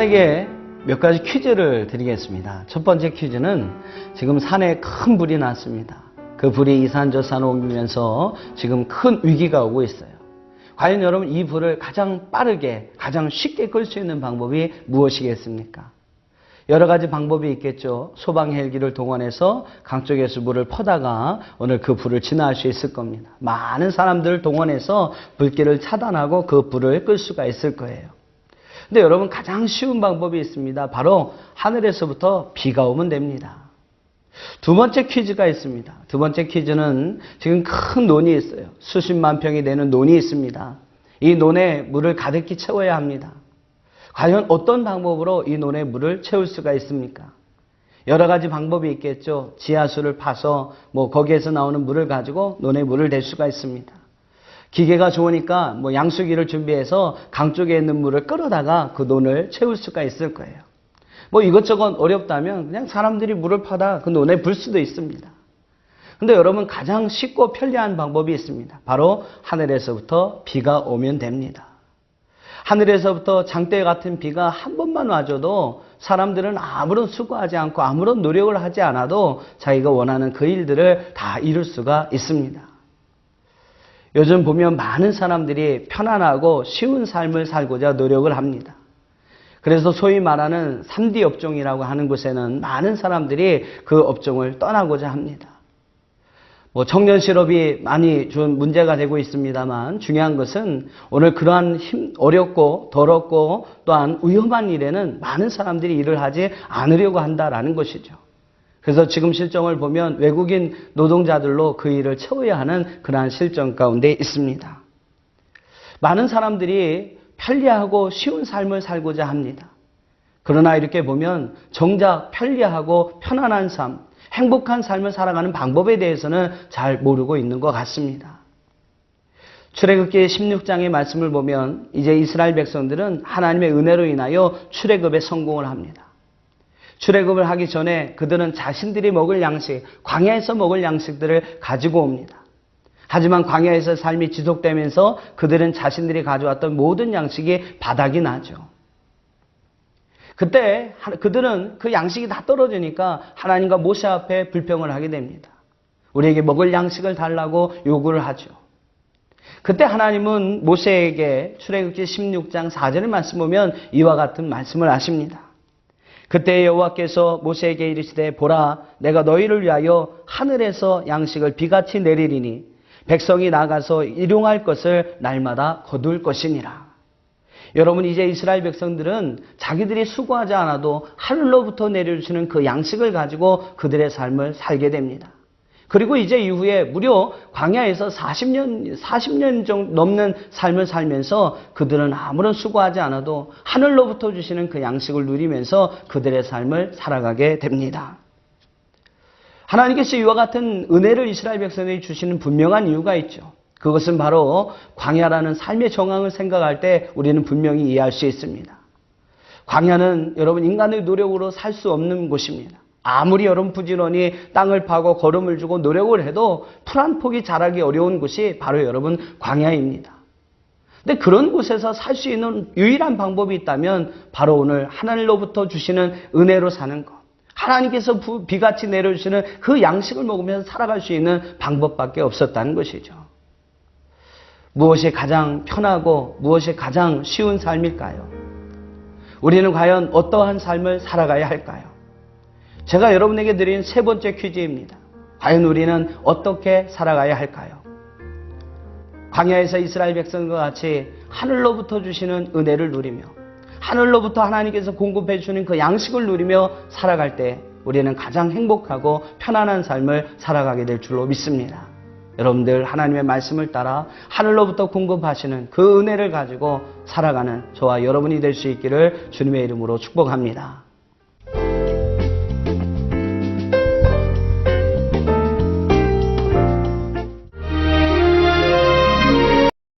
여러분에게 몇 가지 퀴즈를 드리겠습니다. 첫 번째 퀴즈는 지금 산에 큰 불이 났습니다. 그 불이 이산저산 옮기면서 지금 큰 위기가 오고 있어요. 과연 여러분 이 불을 가장 빠르게, 가장 쉽게 끌 수 있는 방법이 무엇이겠습니까? 여러 가지 방법이 있겠죠. 소방 헬기를 동원해서 강 쪽에서 물을 퍼다가 오늘 그 불을 진화할 수 있을 겁니다. 많은 사람들을 동원해서 불길을 차단하고 그 불을 끌 수가 있을 거예요. 근데 여러분 가장 쉬운 방법이 있습니다. 바로 하늘에서부터 비가 오면 됩니다. 두 번째 퀴즈가 있습니다. 두 번째 퀴즈는 지금 큰 논이 있어요. 수십만 평이 되는 논이 있습니다. 이 논에 물을 가득히 채워야 합니다. 과연 어떤 방법으로 이 논에 물을 채울 수가 있습니까? 여러 가지 방법이 있겠죠. 지하수를 파서 뭐 거기에서 나오는 물을 가지고 논에 물을 댈 수가 있습니다. 기계가 좋으니까 뭐 양수기를 준비해서 강 쪽에 있는 물을 끌어다가 그 논을 채울 수가 있을 거예요. 뭐 이것저것 어렵다면 그냥 사람들이 물을 파다 그 논에 불 수도 있습니다. 근데 여러분 가장 쉽고 편리한 방법이 있습니다. 바로 하늘에서부터 비가 오면 됩니다. 하늘에서부터 장대 같은 비가 한 번만 와줘도 사람들은 아무런 수고하지 않고 아무런 노력을 하지 않아도 자기가 원하는 그 일들을 다 이룰 수가 있습니다. 요즘 보면 많은 사람들이 편안하고 쉬운 삶을 살고자 노력을 합니다. 그래서 소위 말하는 3D 업종이라고 하는 곳에는 많은 사람들이 그 업종을 떠나고자 합니다. 뭐 청년 실업이 많이 좀 문제가 되고 있습니다만 중요한 것은 오늘 그러한 힘, 어렵고 더럽고 또한 위험한 일에는 많은 사람들이 일을 하지 않으려고 한다라는 것이죠. 그래서 지금 실정을 보면 외국인 노동자들로 그 일을 채워야 하는 그러한 실정 가운데 있습니다. 많은 사람들이 편리하고 쉬운 삶을 살고자 합니다. 그러나 이렇게 보면 정작 편리하고 편안한 삶, 행복한 삶을 살아가는 방법에 대해서는 잘 모르고 있는 것 같습니다. 출애굽기 16장의 말씀을 보면 이제 이스라엘 백성들은 하나님의 은혜로 인하여 출애굽에 성공을 합니다. 출애굽을 하기 전에 그들은 자신들이 먹을 양식, 광야에서 먹을 양식들을 가지고 옵니다. 하지만 광야에서 삶이 지속되면서 그들은 자신들이 가져왔던 모든 양식이 바닥이 나죠. 그때 그들은 그 양식이 다 떨어지니까 하나님과 모세 앞에 불평을 하게 됩니다. 우리에게 먹을 양식을 달라고 요구를 하죠. 그때 하나님은 모세에게 출애굽기 16장 4절의 말씀 보면 이와 같은 말씀을 하십니다. 그때 여호와께서 모세에게 이르시되 보라 내가 너희를 위하여 하늘에서 양식을 비같이 내리리니 백성이 나가서 일용할 것을 날마다 거둘 것이니라. 여러분 이제 이스라엘 백성들은 자기들이 수고하지 않아도 하늘로부터 내려주시는 그 양식을 가지고 그들의 삶을 살게 됩니다. 그리고 이제 이후에 무려 광야에서 40년, 40년 정도 넘는 삶을 살면서 그들은 아무런 수고하지 않아도 하늘로부터 주시는 그 양식을 누리면서 그들의 삶을 살아가게 됩니다. 하나님께서 이와 같은 은혜를 이스라엘 백성에게 주시는 분명한 이유가 있죠. 그것은 바로 광야라는 삶의 정황을 생각할 때 우리는 분명히 이해할 수 있습니다. 광야는 여러분 인간의 노력으로 살 수 없는 곳입니다. 아무리 여러분 부지런히 땅을 파고 걸음을 주고 노력을 해도 풀 한 폭이 자라기 어려운 곳이 바로 여러분 광야입니다. 근데 그런 곳에서 살 수 있는 유일한 방법이 있다면 바로 오늘 하늘로부터 주시는 은혜로 사는 것. 하나님께서 비같이 내려주시는 그 양식을 먹으면서 살아갈 수 있는 방법밖에 없었다는 것이죠. 무엇이 가장 편하고 무엇이 가장 쉬운 삶일까요? 우리는 과연 어떠한 삶을 살아가야 할까요? 제가 여러분에게 드린 세 번째 퀴즈입니다. 과연 우리는 어떻게 살아가야 할까요? 광야에서 이스라엘 백성과 같이 하늘로부터 주시는 은혜를 누리며 하늘로부터 하나님께서 공급해 주는 그 양식을 누리며 살아갈 때 우리는 가장 행복하고 편안한 삶을 살아가게 될 줄로 믿습니다. 여러분들 하나님의 말씀을 따라 하늘로부터 공급하시는 그 은혜를 가지고 살아가는 저와 여러분이 될 수 있기를 주님의 이름으로 축복합니다.